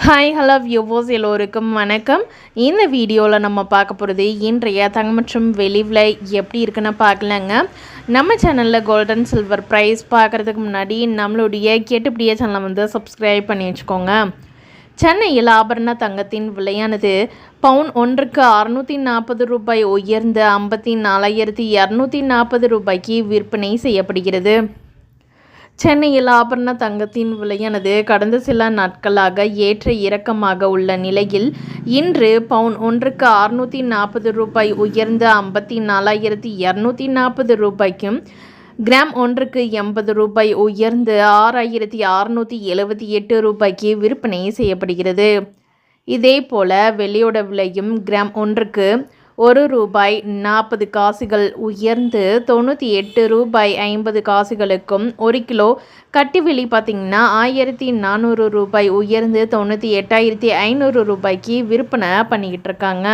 Hi hello வியூவோஸ் எல்லோருக்கும் வணக்கம். இந்த வீடியோவில் நம்ம பார்க்க போகிறது இன்றைய தங்கம் மற்றும் வெளிவில் எப்படி இருக்குன்னு பார்க்கலாங்க. நம்ம சேனலில் கோல்டன் சில்வர் ப்ரைஸ் பார்க்குறதுக்கு முன்னாடி நம்மளுடைய கேட்டுப்படியே சேனலை வந்து சப்ஸ்கிரைப் பண்ணி வச்சுக்கோங்க. சென்னையில் ஆபரண தங்கத்தின் விலையானது பவுன் ஒன்றுக்கு அறுநூற்றி நாற்பது ரூபாய் உயர்ந்து ஐம்பத்தி நாலாயிரத்தி இரநூத்தி நாற்பது ரூபாய்க்கு விற்பனை செய்யப்படுகிறது. சென்னையில் ஆபரண தங்கத்தின் விலையானது கடந்த சில நாட்களாக ஏற்ற இறக்கமாக உள்ள நிலையில் இன்று பவுன் ஒன்றுக்கு அறுநூற்றி நாற்பது ரூபாய் உயர்ந்து ஐம்பத்தி நாலாயிரத்தி இரநூத்தி நாற்பது ரூபாய்க்கும் கிராம் ஒன்றுக்கு எண்பது ரூபாய் உயர்ந்து ஆறாயிரத்தி அறுநூற்றி எழுபத்தி எட்டு ரூபாய்க்கு விற்பனை செய்யப்படுகிறது. இதே போல வெள்ளியோட விலையும் கிராம் ஒன்றுக்கு ஒரு ரூபாய் நாற்பது காசுகள் உயர்ந்து தொண்ணூற்றி எட்டு ரூபாய் ஐம்பது காசுகளுக்கும் ஒரு கிலோ கட்டிவெளி பார்த்திங்கன்னா ஆயிரத்தி நானூறு ரூபாய் உயர்ந்து தொண்ணூற்றி எட்டாயிரத்தி ஐநூறு ரூபாய்க்கு விற்பனை பண்ணிக்கிட்டு இருக்காங்க.